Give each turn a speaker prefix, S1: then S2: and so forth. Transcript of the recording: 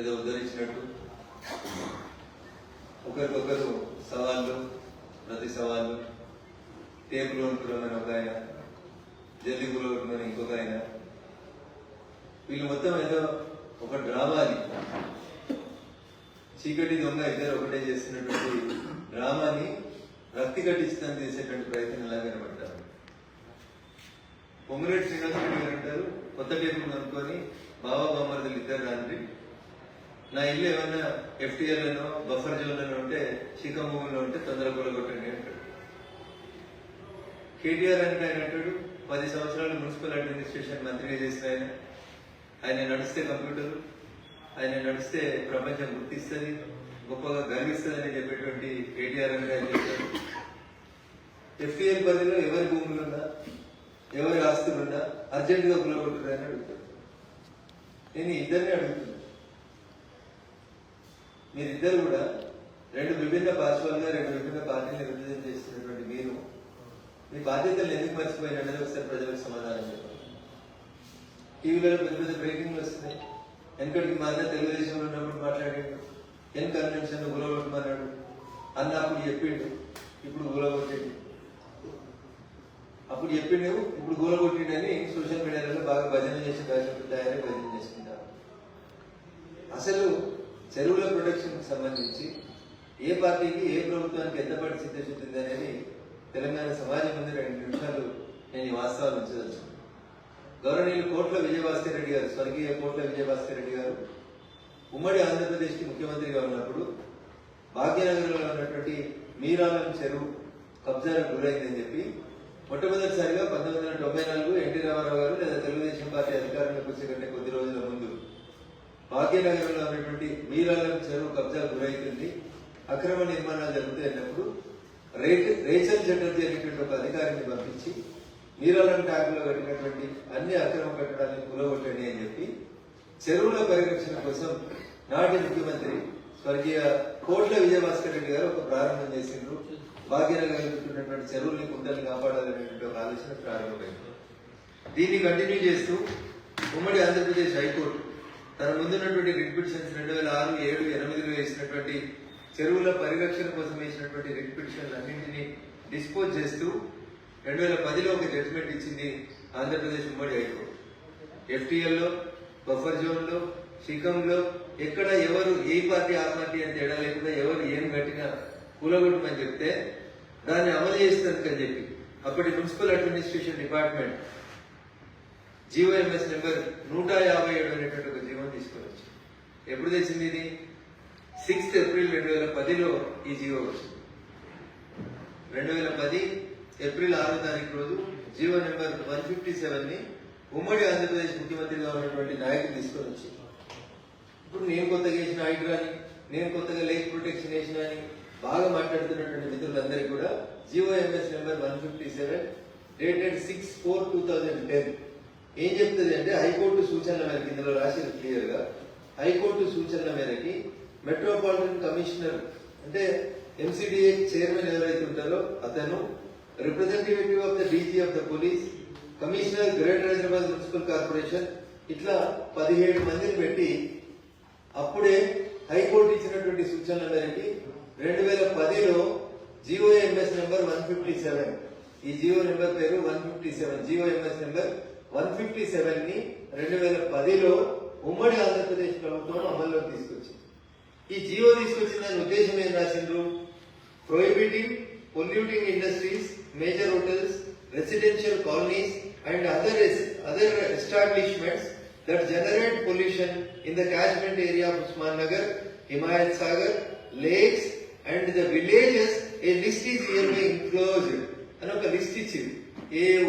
S1: ఏదో ఉద్ధరించినట్టు. ఒకరికొకరు సవాళ్ళు ప్రతి సవాళ్ళు టేబుల్ కొనుక్కున్నామని ఒక ఆయన జల్లిగులో కొనుక్కున్నామని ఇంకొక ఆయన. వీళ్ళు మొత్తం ఏదో ఒక డ్రామాని చీకటి దొంగ ఇద్దరు ఒకటే చేస్తున్నటువంటి డ్రామాని రక్తి కట్టించడం చేసేటువంటి ప్రయత్నం ఎలా కనబడ్డారు? పొంగురెడ్డి శ్రీనివాసరెడ్డి గారు అంటారు కొత్త టేబుల్ అనుకొని బాబా బామ్మర్దులు ఇద్దరు రండి నా ఇల్లు ఏమన్నా ఎఫ్టీఆర్లోనో బఫర్ జోన్లోనో ఉంటే శిఖమూలంలో ఉంటే తొందర కూలగొట్టండి అంటాడు. కేటీఆర్ అంటే ఆయన అంటాడు పది సంవత్సరాలు మున్సిపల్ అడ్మినిస్ట్రేషన్ మంత్రిగా చేసిన ఆయన. ఆయన నడిస్తే కంప్యూటర్ ఆయన నడిస్తే ప్రపంచం గుర్తిస్తుంది గొప్పగా గర్విస్తుందని అని చెప్పేటువంటి కేటీఆర్ అంటే ఆయన చెప్తాడు. ఎఫ్టీఆర్ పరిధిలో ఎవరి భూములున్నా ఎవరి ఆస్తులు ఉందా అర్జెంటుగా కులగొట్టురు అని అడుగుతాడు. నేను ఇద్దరిని అడుగుతున్నాను. మీరిద్దరు కూడా రెండు విభిన్న భాషలుగా రెండు విభిన్న పార్టీలు రిప్రజెంట్ చేస్తున్నటువంటి మీరు మీ బాధ్యతలు ఎందుకు మర్చిపోయినది ఒకసారి ప్రజలకు సమాధానం చెప్పండి. టీవీలో పెద్ద పెద్ద బ్రేకింగ్లు వస్తున్నాయి. వెనుకటికి మా అన్న తెలుగుదేశంలో ఉన్నప్పుడు మాట్లాడాడు. ఎన్ కన్వెన్షన్ గులగొట్టమన్నాడు అన్న అప్పుడు చెప్పిండు ఇప్పుడు ఊరగొట్టిండు. అప్పుడు చెప్పిండు ఇప్పుడు గూలగొట్టిండని సోషల్ మీడియాలో బాగా భజన చేసి దర్శకులు తయారై భజన చేసుకుంటారు అసలు చెరువుల ప్రొడక్షన్ సంబంధించి ఏ పార్టీకి ఏ ప్రభుత్వానికి ఎంత పడి చిత్తశుద్ధి ఉంది అనేది తెలంగాణ సమాజం ముందు రెండు నిమిషాలు నేను ఈ వాస్తవాలు ఉంచదలుచు గౌరవనీయులు కోట్ల విజయభాస్కర్ రెడ్డి గారు స్వర్గీయ కోట్ల విజయభాస్కర్ రెడ్డి గారు ఉమ్మడి ఆంధ్రప్రదేశ్కి ముఖ్యమంత్రిగా ఉన్నప్పుడు భాగ్యనగర్లో ఉన్నటువంటి మీరాలం చెరువు కబ్జాలకు గురైందని చెప్పి మొట్టమొదటిసారిగా పంతొమ్మిది వందల తొంభై నాలుగు ఎన్టీ రామారావు గారు లేదా తెలుగుదేశం పార్టీ అధికారంలోకి వచ్చే కొద్ది భాగ్యనగరంలో ఉన్నటువంటి మీరాలం చెరువు కబ్జా గురైతుంది అక్రమ నిర్మాణాలు జరుగుతాయన్నప్పుడు రేట్ రేచల్ చటర్జీ అనేటువంటి ఒక అధికారిని పంపించి మీరాలం ట్యాగ్లో కట్టినటువంటి అన్ని అక్రమ కట్టడాలను కూలగొట్టండి అని చెప్పి చెరువుల పరిరక్షణ కోసం నాటి ముఖ్యమంత్రి స్వర్గీయ కోట్ల విజయభాస్కర్ రెడ్డి గారు ఒక ప్రారంభం చేసిండ్రు. భాగ్యనగర్ ఉన్నటువంటి చెరువుల్ని కుంటల్ని కాపాడాలనేటువంటి ఒక ఆలోచన ప్రారంభమైంది. దీన్ని కంటిన్యూ చేస్తూ ఉమ్మడి ఆంధ్రప్రదేశ్ హైకోర్టు తన ముందున్నటువంటి రిట్ రెండు వేల ఆరు ఏడు ఎనిమిదిలో వేసినటువంటి చెరువుల పరిరక్షణ కోసం వేసినటువంటి రిట్ అన్నింటినీ డిస్పోజ్ చేస్తూ రెండు వేల పదిలో ఒక జడ్జిమెంట్ ఇచ్చింది ఆంధ్రప్రదేశ్ ఉమ్మడి హైకోర్టు. ఎఫ్టీఎల్లో బఫర్ జోన్లో శిఖంలో ఎక్కడ ఎవరు ఏ పార్టీ ఆ పార్టీ అని తేడా లేకుండా ఎవరు ఏం కట్టినా కూలగొట్టమని చెప్తే దాన్ని అమలు చేస్తుందని చెప్పి అప్పటి municipal administration department GOMS number నూట యాభై ఏడు అనేటువంటి ఒక జీవో తీసుకొచ్చి ఎప్పుడు తెచ్చింది ఇది? సిక్స్త్ ఏప్రిల్ రెండు వేల పదిలో ఈ జీవో వచ్చింది. రెండు వేల పది ఏప్రిల్ ఆరో తారీఖు రోజు జీవో నెంబర్ వన్ ఫిఫ్టీ సెవెన్ని ఉమ్మడి ఆంధ్రప్రదేశ్ ముఖ్యమంత్రిగా ఉన్నటువంటి నాయకులు తీసుకొని వచ్చి ఇప్పుడు నేను కొత్తగా వేసిన హైడ్రాని నేను కొత్తగా లేక్ ప్రొటెక్షన్ వేసిన అని బాగా మాట్లాడుతున్నటువంటి మిత్రులందరికీ కూడా GO MS number one fifty seven dated six four two thousand ten ఏం చెప్తుంది అంటే హైకోర్టు సూచనల మేరకు ఇందులో రాసింది క్లియర్గా. హైకోర్టు సూచనల మేరకి మెట్రోపాలిటన్ కమిషనర్ అంటే ఎంసీడీఏ చైర్మన్ ఎవరైతే ఉంటారో అతను representative of the DG of the police commissioner greater Hyderabad municipal corporation ఇట్లా పదిహేడు మందిని పెట్టి అప్పుడే హైకోర్టు ఇచ్చినటువంటి సూచనల మేరకి రెండు వేల పదిలో GOMS number one fifty seven. ఈ జియో నెంబర్ పేరు one fifty seven. GOMS number one fifty సెవెన్ని రెండు వేల పదిలో ఉమ్మడి ఆంధ్రప్రదేశ్ ప్రభుత్వం అమల్లోకి తీసుకొచ్చింది. ఈ జియో తీసుకొచ్చిన దాని ఉద్దేశం ఏం రాసిండ్రు? Prohibitive polluting industries major hotels residential colonies and other other establishments that generate pollution in the catchment area of Osman Nagar Himayat Sagar lakes and the villages a list list hereby enclosed. అని ఒక list ఇచ్చింది. ఏ